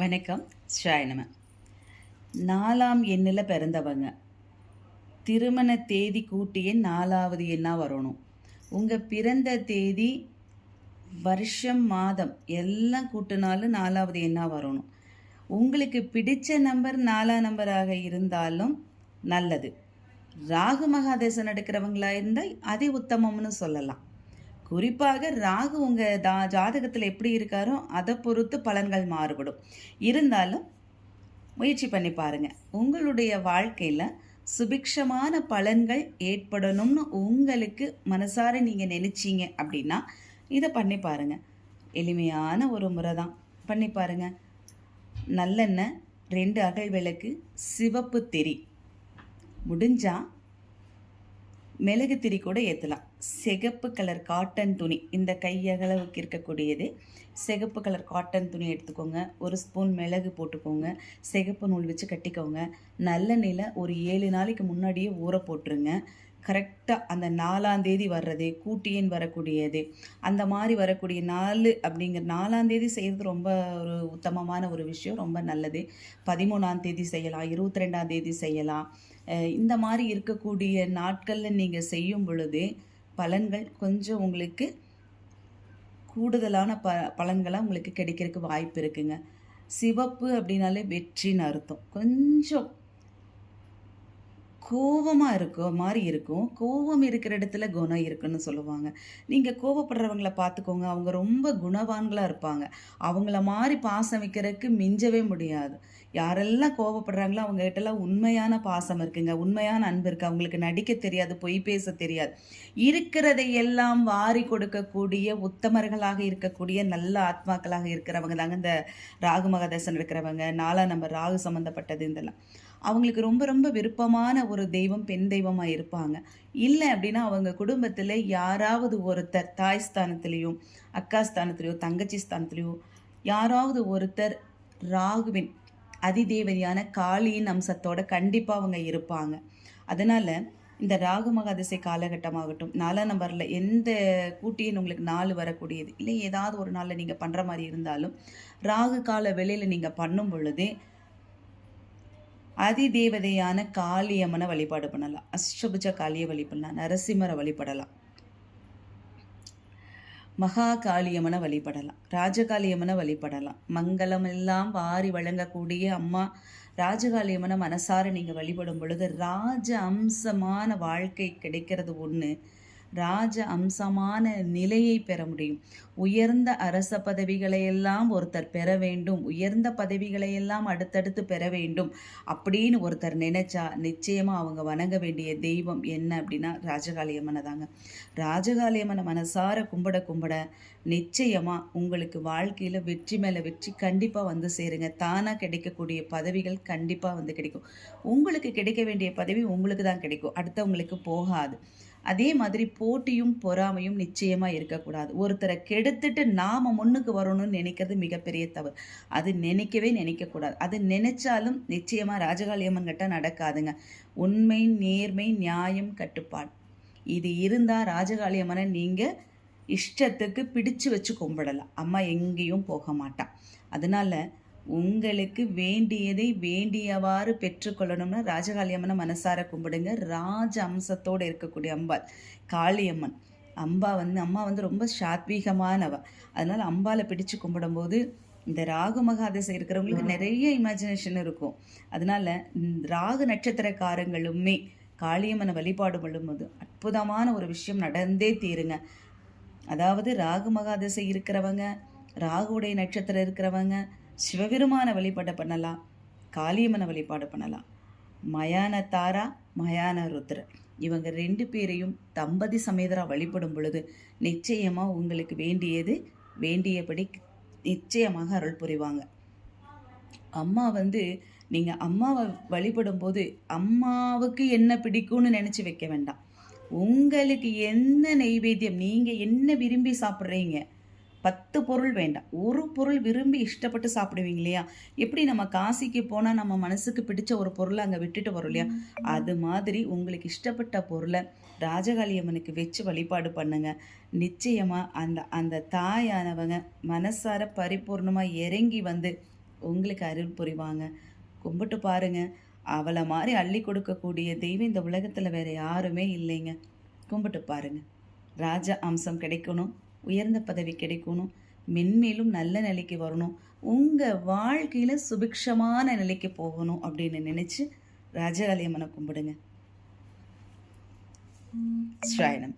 வணக்கம். ஸ்ராயணம நாலாம் எண்ணில் பிறந்தவங்க. திருமண தேதி கூட்டியே நாலாவது எண்ணாக வரணும். உங்கள் பிறந்த தேதி வருஷம் மாதம் எல்லாம் கூட்டினாலும் நாலாவது எண்ணாக வரணும். உங்களுக்கு பிடித்த நம்பர் நாலாம் நம்பராக இருந்தாலும் நல்லது. ராகு மகாதேசம் நடக்கிறவங்களா இருந்தால் அதி உத்தமம்னு சொல்லலாம். குறிப்பாக ராகு உங்கள் தா ஜாதகத்தில் எப்படி இருக்காரோ அதை பொறுத்து பலன்கள் மாறுபடும். இருந்தாலும் முயற்சி பண்ணி பாருங்கள் உங்களுடைய வாழ்க்கையில் சுபிக்ஷமான பலன்கள் ஏற்படணும்னு உங்களுக்கு மனசார நீங்கள் நினச்சிங்க அப்படின்னா இதை பண்ணி பாருங்கள் எளிமையான ஒரு முறை தான். பண்ணி பாருங்கள் நல்லெண்ணெய் ரெண்டு அகல் விளக்கு சிவப்பு திரி. முடிஞ்சால் மிளகு திரி கூட ஏற்றலாம் சிகப்பு கலர் காட்டன் துணி. இந்த கையளவுக்கு இருக்கக்கூடியது. சிகப்பு கலர் காட்டன் துணி எடுத்துக்கோங்க. ஒரு ஸ்பூன் மிளகு போட்டுக்கோங்க. சிகப்பு நூல் வச்சு கட்டிக்கோங்க. நல்லெண்ணெயில் ஒரு ஏழு நாளைக்கு முன்னாடியே ஊற போட்டுருங்க. கரெக்டாக அந்த நாலாந்தேதி வர்றது கூட்டியன் வரக்கூடியது. அந்த மாதிரி வரக்கூடிய நாள் அப்படிங்கிற நாலாந்தேதி செய்கிறது ரொம்ப ஒரு உத்தமமான ஒரு விஷயம் ரொம்ப நல்லது. பதிமூணாம் தேதி செய்யலாம். இருபத்தி ரெண்டாம் தேதி செய்யலாம். இந்த மாதிரி இருக்கக்கூடிய நாட்களில் நீங்கள் செய்யும் பொழுது பலன்கள் கொஞ்சம் உங்களுக்கு கூடுதலான ப பலன்களாக உங்களுக்கு கிடைக்கிறதுக்கு வாய்ப்பு இருக்குங்க. சிவப்பு அப்படின்னாலே வெற்றின்னு அர்த்தம். கொஞ்சம் கோவமாக இருக்க மாதிரி இருக்கும் கோவம் இருக்கிற இடத்துல குணம் இருக்குன்னு சொல்லுவாங்க. நீங்கள் கோபப்படுறவங்களை பார்த்துக்கோங்க அவங்க ரொம்ப குணவான்களாக இருப்பாங்க. அவங்கள மாதிரி பாசம் வைக்கிறதுக்கு மிஞ்சவே முடியாது. யாரெல்லாம் கோபப்படுறாங்களோ அவங்க கிட்டலாம் உண்மையான பாசம் இருக்குங்க. உண்மையான அன்பு இருக்குது அவங்களுக்கு நடிக்க தெரியாது பொய் பேச தெரியாது. இருக்கிறதை எல்லாம் வாரி கொடுக்கக்கூடிய உத்தமர்களாக இருக்கக்கூடிய நல்ல ஆத்மாக்களாக இருக்கிறவங்க தாங்க இந்த ராகு மகதேசன் இருக்கிறவங்க. நாலாம் நம்பர் ராகு சம்மந்தப்பட்டது இதெல்லாம். அவங்களுக்கு ரொம்ப ரொம்ப விருப்பமான ஒரு தெய்வம் பெண் தெய்வமாக இருப்பாங்க. இல்லை அப்படின்னா அவங்க குடும்பத்தில் யாராவது ஒருத்தர் தாய் ஸ்தானத்துலேயோ அக்கா ஸ்தானத்துலேயோ தங்கச்சி ஸ்தானத்துலேயோ யாராவது ஒருத்தர் ராகுவின் அதிதேவதியான காளியின் அம்சத்தோட கண்டிப்பாக அவங்க இருப்பாங்க. அதனால் இந்த ராகு மகாதிசை காலகட்டமாகட்டும் நாலாம் நம்பரில் எந்த கூட்டியின் உங்களுக்கு நாள் வரக்கூடியது. இல்லை ஏதாவது ஒரு நாளில் நீங்கள் பண்ணுற மாதிரி இருந்தாலும் ராகு கால வெளியில் நீங்கள் பண்ணும் பொழுதே அதிதேவதையான காளியம்மனை வழிபாடு பண்ணலாம். அஷ்டபுஜ காளியை வழிபடலாம். நரசிம்மரை வழிபடலாம். மகா காளியம்மனை வழிபடலாம். ராஜகாளியம்மனை வழிபடலாம். மங்களம் எல்லாம் வாரி வழங்கக்கூடிய அம்மா ராஜகாளியம்மனை மனசார நீங்கள் வழிபடும் பொழுது ராஜ அம்சமான வாழ்க்கை கிடைக்கிறது ஒன்று ராஜ அம்சமான நிலையை பெற முடியும். உயர்ந்த அரச பதவிகளை எல்லாம் ஒருத்தர் பெற வேண்டும். உயர்ந்த பதவிகளை எல்லாம் அடுத்தடுத்து பெற வேண்டும். அப்படின்னு ஒருத்தர் நினைச்சா நிச்சயமா அவங்க வணங்க வேண்டிய தெய்வம் என்ன அப்படின்னா ராஜகாளியம்மனை தாங்க. ராஜகாளியம்மனை மனசார கும்பிட கும்பிட நிச்சயமா உங்களுக்கு வாழ்க்கையில வெற்றி மேல வெற்றி கண்டிப்பா வந்து சேருங்க. தானா கிடைக்கக்கூடிய பதவிகள் கண்டிப்பா வந்து கிடைக்கும். உங்களுக்கு கிடைக்க வேண்டிய பதவி உங்களுக்கு தான் கிடைக்கும். அடுத்தவங்களுக்கு போகாது. அதே மாதிரி போட்டியும் பொறாமையும் நிச்சயமாக இருக்கக்கூடாது. ஒருத்தரை கெடுத்துட்டு நாம் முன்னுக்கு வரணும்னு நினைக்கிறது மிகப்பெரிய தவறு. அது நினைக்கவே நினைக்கக்கூடாது. அது நினைச்சாலும் நிச்சயமாக ராஜகாளியம்மன் கிட்ட நடக்காதுங்க. உண்மை நேர்மை நியாயம் கட்டுப்பாடு. இது இருந்தால் ராஜகாளியம்மனை நீங்கள் இஷ்டத்துக்கு பிடிச்சு வச்சு கும்பிடலாம். அம்மா எங்கேயும் போக மாட்டான் அதனால உங்களுக்கு வேண்டியதை வேண்டியவாறு பெற்றுக்கொள்ளணும்னா ராஜகாளியம்மனை மனசார கும்பிடுங்க. ராஜ அம்சத்தோடு இருக்கக்கூடிய அம்பாள் காளியம்மன் அம்பா வந்து அம்மா வந்து ரொம்ப சாத்வீகமானவ. அதனால அம்பாவை பிடிச்சு கும்பிடும்போது இந்த ராகு மகாதசை இருக்கிறவங்களுக்கு நிறைய இமேஜினேஷன் இருக்கும். அதனால ராகு நட்சத்திரக்காரங்களுமே காளியம்மனை வழிபாடு பண்ணும்போது அற்புதமான ஒரு விஷயம் நடந்தே தீருங்க. அதாவது ராகு மகாதசை இருக்கிறவங்க ராகுடைய நட்சத்திரம் இருக்கிறவங்க சிவபெருமான வழிபாடு பண்ணலாம் காளியம்மனை வழிபாடு பண்ணலாம். மயான தாரா மயான ருத்ர இவங்க ரெண்டு பேரையும் தம்பதி சமேதரா வழிபடும் பொழுது நிச்சயமாக உங்களுக்கு வேண்டியது வேண்டியபடி நிச்சயமாக அருள் புரிவாங்க. அம்மா வந்து நீங்கள் அம்மாவை வழிபடும் போது அம்மாவுக்கு என்ன பிடிக்கும்னு நினச்சி வைக்க வேண்டாம். உங்களுக்கு என்ன நெய்வேத்தியம் நீங்கள் என்ன விரும்பி சாப்பிட்றீங்க பத்து பொருள் வேண்டாம். ஒரு பொருள் விரும்பி இஷ்டப்பட்டு சாப்பிடுவீங்க இல்லையா எப்படி நம்ம காசிக்கு போனால் நம்ம மனசுக்கு பிடிச்ச ஒரு பொருளை அங்கே விட்டுட்டு வரோம் இல்லையா? அது மாதிரி உங்களுக்கு இஷ்டப்பட்ட பொருளை ராஜகாளி அம்மனுக்கு வச்சு வழிபாடு பண்ணுங்க. நிச்சயமாக அந்த அந்த தாயானவங்க மனசார பரிபூர்ணமாக இறங்கி வந்து உங்களுக்கு அருள் புரிவாங்க. கும்பிட்டு பாருங்க. அவளை மாதிரி அள்ளி கொடுக்கக்கூடிய தெய்வம் இந்த உலகத்தில் வேற யாருமே இல்லைங்க. கும்பிட்டு பாருங்க. ராஜ அம்சம் கிடைக்கணும். உயர்ந்த பதவி கிடைக்கணும் மென்மேலும் நல்ல நிலைக்கு வரணும் உங்கள் வாழ்க்கையில் சுபிக்ஷமான நிலைக்கு போகணும் அப்படின்னு நினச்சி ராஜகாளியம்மனை கும்பிடுங்க. ஸ்ராயணம்